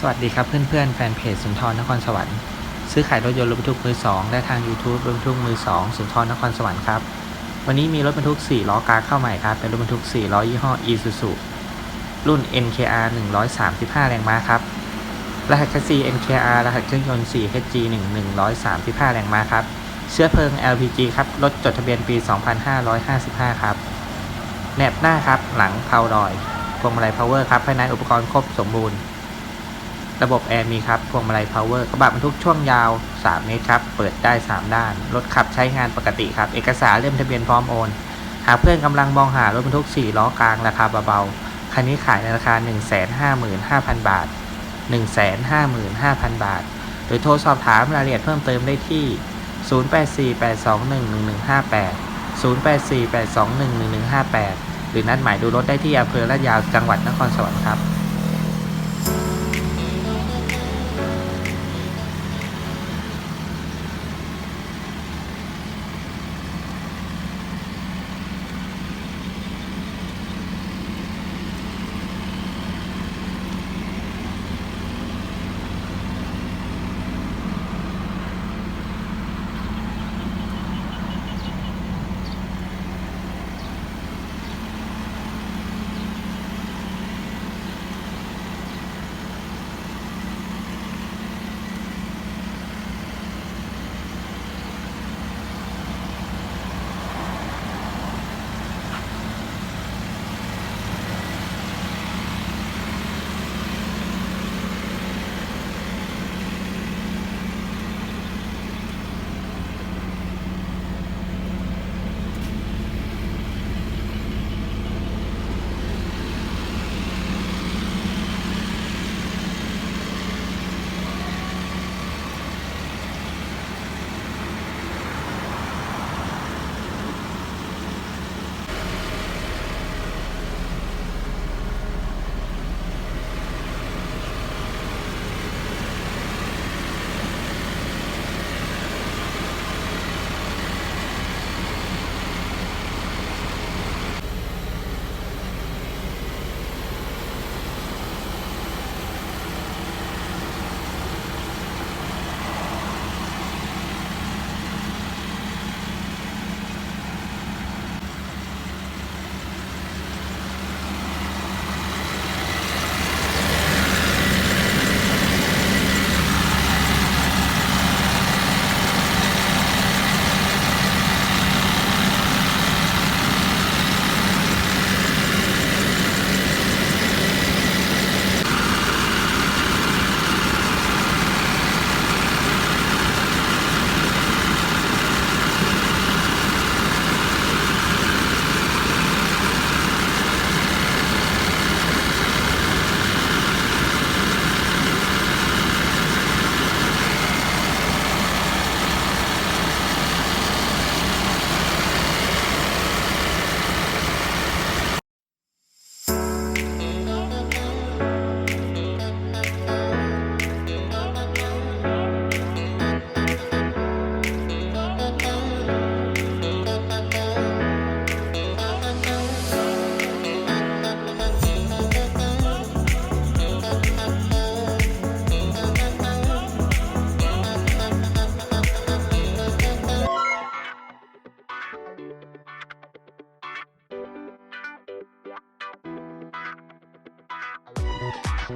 สวัสดีครับเพื่อนๆ แฟนเพจสุนทรนครสวรรค์ซื้อขายรถยนต์รถบรรทุกมือ2และทาง YouTube รถบรรทุกมือ2สุนทรนครสวรรค์ครับ วันนี้มีรถบรรทุก 4 ล้อกาเข้าใหม่ครับ เป็นรถบรรทุก 4 ล้อยี่ห้อ Isuzu รุ่น NKR 135 แรงม้าครับ รหัสแคสซี NKR รหัสเครื่องยนต์ 4HG 1 135 แรงม้าครับ เชื้อเพลิง LPG ครับ รถจดทะเบียนปี 2555 ครับแหนบหน้าครับ หลังเพาดอยพวงมาลัย power ครับภายในอุปกรณ์ครบสมบูรณ์ ระบบแอร์มีครับพวงมาลัย power กระบะบรรทุกช่วงยาว 3 เมตรครับ เปิดได้ 3 ด้าน รถขับใช้งานปกติครับ เอกสารเล่มทะเบียนพร้อมโอน หากเพื่อนกำลังมองหารถบรรทุก 4 ล้อกลางราคาเบาๆ คันนี้ขายในราคา 155,000 บาท 155,000 บาท หรือโทรสอบถามรายละเอียดเพิ่มเติมได้ที่ 0848211158 0848211158 หรือนัดหมายดูรถได้ที่อำเภอลาดยาวจังหวัดนครสวรรค์ครับ ค